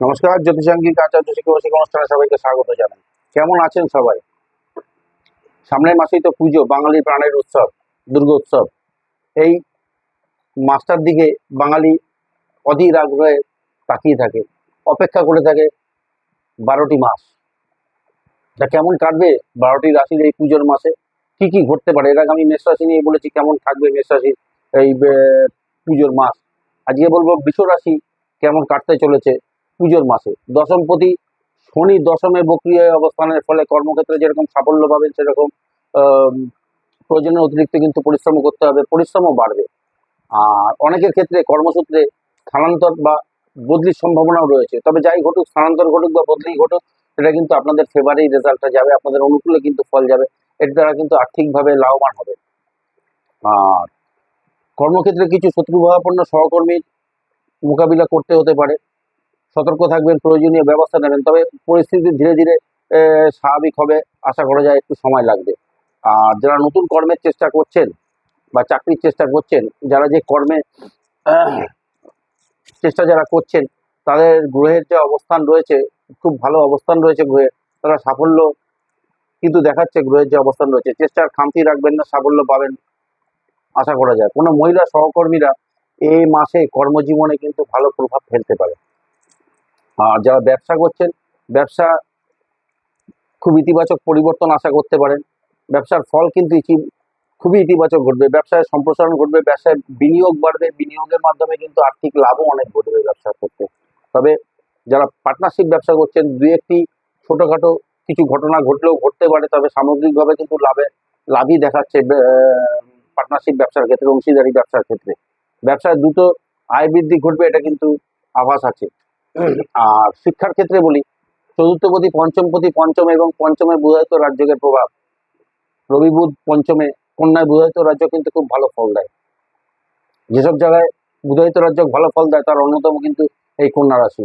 নমস্কার জ্যোতিষাঙ্গিক আচার্য শিক্ষক অনুষ্ঠানে সবাইকে স্বাগত জানাই। কেমন আছেন সবাই? সামনের মাসেই তো পুজো বাঙালি প্রাণের উৎসব দুর্গোৎসব এই মাসটার দিকে বাঙালি অধীর আগ্রহে তাকিয়ে থাকে, অপেক্ষা করে থাকে বারোটি মাস। তা কেমন কাটবে বারোটি রাশির এই পুজোর মাসে? কি কি ঘটতে পারে? এর আগে আমি মেষ রাশি নিয়ে বলেছি কেমন থাকবে মেষ রাশির এই পুজোর মাস। আজকে বলব বিশ্ব রাশি কেমন কাটতে চলেছে? পুজোর মাসে। দশমপতি শনি দশমে বক্রিয়ায় অবস্থানের ফলে কর্মক্ষেত্রে যেরকম সাফল্য পাবেন, সেরকম প্রয়োজনের অতিরিক্ত কিন্তু পরিশ্রম করতে হবে, পরিশ্রমও বাড়বে। আর অনেকের ক্ষেত্রে কর্মসূত্রে স্থানান্তর বা বদলির সম্ভাবনাও রয়েছে। তবে যাই ঘটুক, স্থানান্তর ঘটুক বা বদলি ঘটুক, এটা কিন্তু আপনাদের ফেভারেই রেজাল্টটা যাবে, আপনাদের অনুকূলে কিন্তু ফল যাবে, এর দ্বারা কিন্তু আর্থিকভাবে লাভবান হবে। আর কর্মক্ষেত্রে কিছু শত্রুভাবাপন্ন সহকর্মীর মোকাবিলা করতে হতে পারে। সতর্ক থাকবেন, প্রয়োজনীয় ব্যবস্থা নেবেন। তবে পরিস্থিতি ধীরে ধীরে স্বাভাবিক হবে। আশা করা যায় একটু সময় লাগবে। আর যারা নতুন কর্মের চেষ্টা করছেন বা চাকরির চেষ্টা করছেন, যারা যে কর্মে, চেষ্টা যারা করছেন, তাদের গ্রহের যে অবস্থান রয়েছে, খুব ভালো অবস্থান রয়েছে গ্রহে, তারা সাফল্য কিন্তু দেখাচ্ছে গ্রহের যে অবস্থান রয়েছে। চেষ্টার খামতি রাখবেন না, সাফল্য পাবেন। আশা করা যায়। কোনো মহিলা সহকর্মীরা এই মাসে কর্মজীবনে কিন্তু ভালো প্রভাব ফেলতে পারে। আর যারা ব্যবসা করছেন, ব্যবসা খুব ইতিবাচক পরিবর্তন আশা করতে পারেন। ব্যবসার ফল কিন্তু খুবই ইতিবাচক ঘটবে। ব্যবসায় সম্প্রসারণ ঘটবে, ব্যবসায় বিনিয়োগ বাড়বে, বিনিয়োগের মাধ্যমে কিন্তু আর্থিক লাভও অনেক ঘটবে ব্যবসার ক্ষেত্রে। তবে যারা পার্টনারশিপ ব্যবসা করছেন দু একটি ছোটোখাটো কিছু ঘটনা ঘটলেও ঘটতে পারে, তবে সামগ্রিকভাবে কিন্তু লাভে, লাভই দেখাচ্ছে পার্টনারশিপ ব্যবসার ক্ষেত্রে, অংশীদারি ব্যবসার ক্ষেত্রে। ব্যবসায় দ্রুত আয় বৃদ্ধি ঘটবে, এটা কিন্তু আভাস আছে। আর শিক্ষার ক্ষেত্রে বলি চতুর্থপতি পঞ্চমপতি পঞ্চমে এবং পঞ্চমে বুধায়িত রাজ্যের প্রভাব। রবি বুধ পঞ্চমে, কন্যায় বুধায়িত রাজ্য কিন্তু খুব ভালো ফল দেয়। যেসব জায়গায় বুধায়িত রাজ্য ভালো ফল দেয়, তার অন্যতম কিন্তু এই কন্যা রাশি।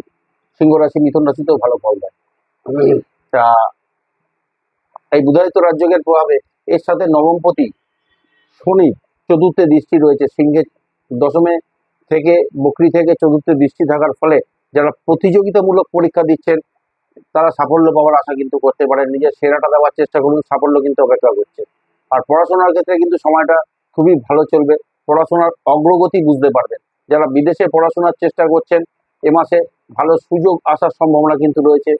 সিংহ রাশি, মিথুন রাশিতেও ভালো ফল দেয়। তা এই বুধায়িত রাজ্যের প্রভাবে এর সাথে নবমপতি শনি চতুর্থে দৃষ্টি রয়েছে। সিংহের দশমে থেকে বকরি থেকে চতুর্থে দৃষ্টি থাকার ফলে যারা প্রতিযোগিতামূলক পরীক্ষা দিচ্ছেন, তারা সাফল্য পাওয়ার আশা কিন্তু করতে পারেন। নিজের সেরাটা দেওয়ার চেষ্টা করুন, সাফল্য কিন্তু অপেক্ষা করছে। আর পড়াশোনার ক্ষেত্রে কিন্তু সময়টা খুবই ভালো চলবে। পড়াশোনার অগ্রগতি বুঝতে পারবেন। যারা বিদেশে পড়াশোনার চেষ্টা করছেন, এ মাসে ভালো সুযোগ আসার সম্ভাবনা কিন্তু রয়েছে।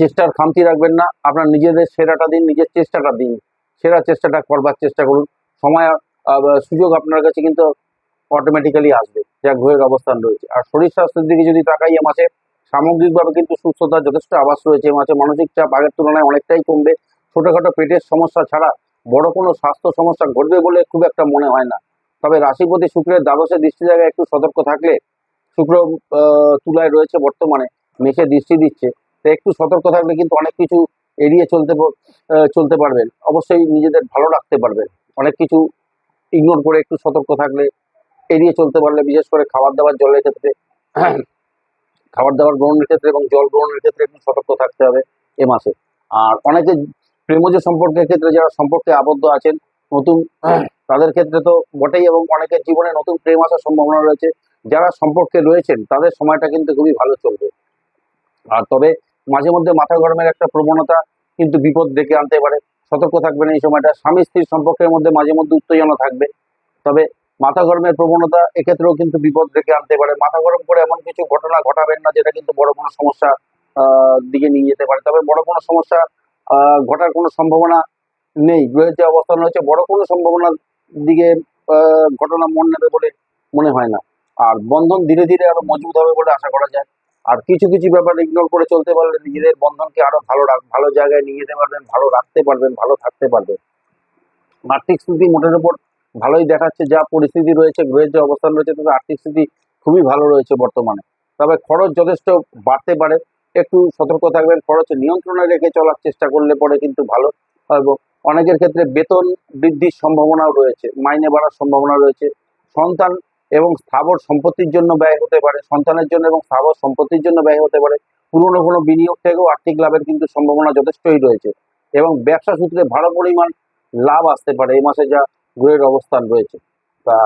চেষ্টার খামতি রাখবেন না। আপনার নিজেদের সেরাটা দিন, নিজের চেষ্টাটা দিন। সেরা চেষ্টাটা করবার চেষ্টা করুন। সময় সুযোগ আপনার কাছে কিন্তু অটোমেটিক্যালি আসবে। যা গ্রহের অবস্থান রয়েছে। আর শরীর স্বাস্থ্যের দিকে যদি তাকাই, এ মাসে সামগ্রিকভাবে কিন্তু সুস্থতার যথেষ্ট আবাস রয়েছে। এ মাসে মানসিক চাপ আগের তুলনায় অনেকটাই কমবে। ছোটোখাটো পেটের সমস্যা ছাড়া বড় কোনো স্বাস্থ্য সমস্যা ঘটবে বলে খুব একটা মনে হয় না। তবে রাশিপতি শুক্রের দ্বাদশে দৃষ্টি জায়গায় একটু সতর্ক থাকলে শুক্র তুলায় রয়েছে বর্তমানে মেঘে দৃষ্টি দিচ্ছে। তো একটু সতর্ক থাকলে কিন্তু অনেক কিছু এড়িয়ে চলতে চলতে পারবেন। অবশ্যই নিজেদের ভালো রাখতে পারবেন। অনেক কিছু ইগনোর করে একটু সতর্ক থাকলে এড়িয়ে চলতে পারলে, বিশেষ করে খাবার দাবার জলের ক্ষেত্রে, খাবার দাবার গ্রহণের ক্ষেত্রে এবং জল গ্রহণের ক্ষেত্রে একটু সতর্ক থাকতে হবে এ মাসে। আর অনেকে প্রেমজ সম্পর্কের ক্ষেত্রে যারা সম্পর্কে আবদ্ধ আছেন, নতুন, তাদের ক্ষেত্রে তো বটেই এবং অনেকের জীবনে নতুন প্রেম আসার সম্ভাবনা রয়েছে। যারা সম্পর্কে রয়েছেন, তাদের সময়টা কিন্তু খুবই ভালো চলবে। আর তবে মাঝে মধ্যে মাথা গরমের একটা প্রবণতা কিন্তু বিপদ ডেকে আনতে পারে। সতর্ক থাকবেন এই সময়টা। স্বামী স্ত্রীর সম্পর্কের মধ্যে মাঝে মধ্যে উত্তেজনা থাকবে। তবে মাথা গরমের প্রবণতা, এক্ষেত্রেও কিন্তু বিপদ ডেকে আনতে পারে। মাথা গরম করে এমন কিছু ঘটনা ঘটাবেন না, যেটা কিন্তু বড় কোনো সমস্যা দিকে নিয়ে যেতে পারে। তবে বড় কোনো সমস্যা ঘটার কোনো সম্ভাবনা নেই। গ্রহের যে অবস্থান রয়েছে, বড় কোনো সম্ভাবনার দিকে ঘটনা মন নেবে বলে মনে হয় না। আর বন্ধন ধীরে ধীরে আরও মজবুত হবে বলে আশা করা যায়। আর কিছু কিছু ব্যাপার ইগনোর করে চলতে পারলে নিজেদের বন্ধনকে আরও ভালো ভালো জায়গায় নিয়ে যেতে পারবেন, ভালো রাখতে পারবেন, ভালো থাকতে পারবেন। আর্থিক স্থিতি মোটের উপর ভালোই দেখাচ্ছে, যা পরিস্থিতি রয়েছে, গ্রহের যে অবস্থান রয়েছে, তাতে আর্থিক স্থিতি খুবই ভালো রয়েছে বর্তমানে। তবে খরচ যথেষ্ট বাড়তে পারে। একটু সতর্ক থাকবেন, খরচ নিয়ন্ত্রণে রেখে চলার চেষ্টা করলে পরে কিন্তু ভালো এবং অনেকের ক্ষেত্রে বেতন বৃদ্ধির সম্ভাবনাও রয়েছে, মাইনে বাড়ার সম্ভাবনা রয়েছে। সন্তান এবং স্থাবর সম্পত্তির জন্য ব্যয় হতে পারে, সন্তানের জন্য এবং স্থাবর সম্পত্তির জন্য ব্যয় হতে পারে। পুরনো কোনো বিনিয়োগ থেকেও আর্থিক লাভের কিন্তু সম্ভাবনা যথেষ্টই রয়েছে এবং ব্যবসা সূত্রে ভালো পরিমাণ লাভ আসতে পারে। এই মাসে যা গ্রহের অবস্থান রয়েছে। তা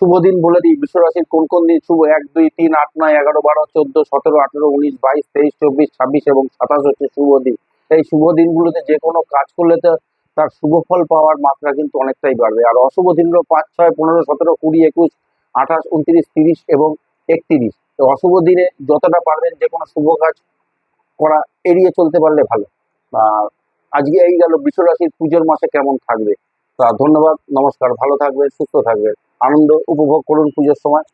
শুভ দিন বলে দিই, বিশ্বরাশির কোন কোন দিন? শুভ এক, দুই, তিন, আট, নয়, এগারো, বারো, চোদ্দ, সতেরো, আঠেরো, উনিশ, বাইশ, তেইশ, চব্বিশ, ছাব্বিশ এবং সাতাশ হচ্ছে শুভ দিন। এই শুভ দিনগুলোতে যে কোনো কাজ করলে তো তার শুভ ফল পাওয়ার মাত্রা কিন্তু অনেকটাই বাড়বে। আর অশুভ দিনগুলো পাঁচ, ছয়, পনেরো, সতেরো, কুড়ি, একুশ, আঠাশ, উনত্রিশ, তিরিশ এবং একত্রিশ। তো অশুভ দিনে যতটা পারবেন যে কোনো শুভ কাজ করা এড়িয়ে চলতে পারলে ভালো। আজকে এই গেল, বিশ্বরাশির পুজোর মাসে কেমন থাকবে? তা ধন্যবাদ নমস্কার ভালো থাকবে সুস্থ থাকবে আনন্দ উপভোগ করুন পুজোর সময়।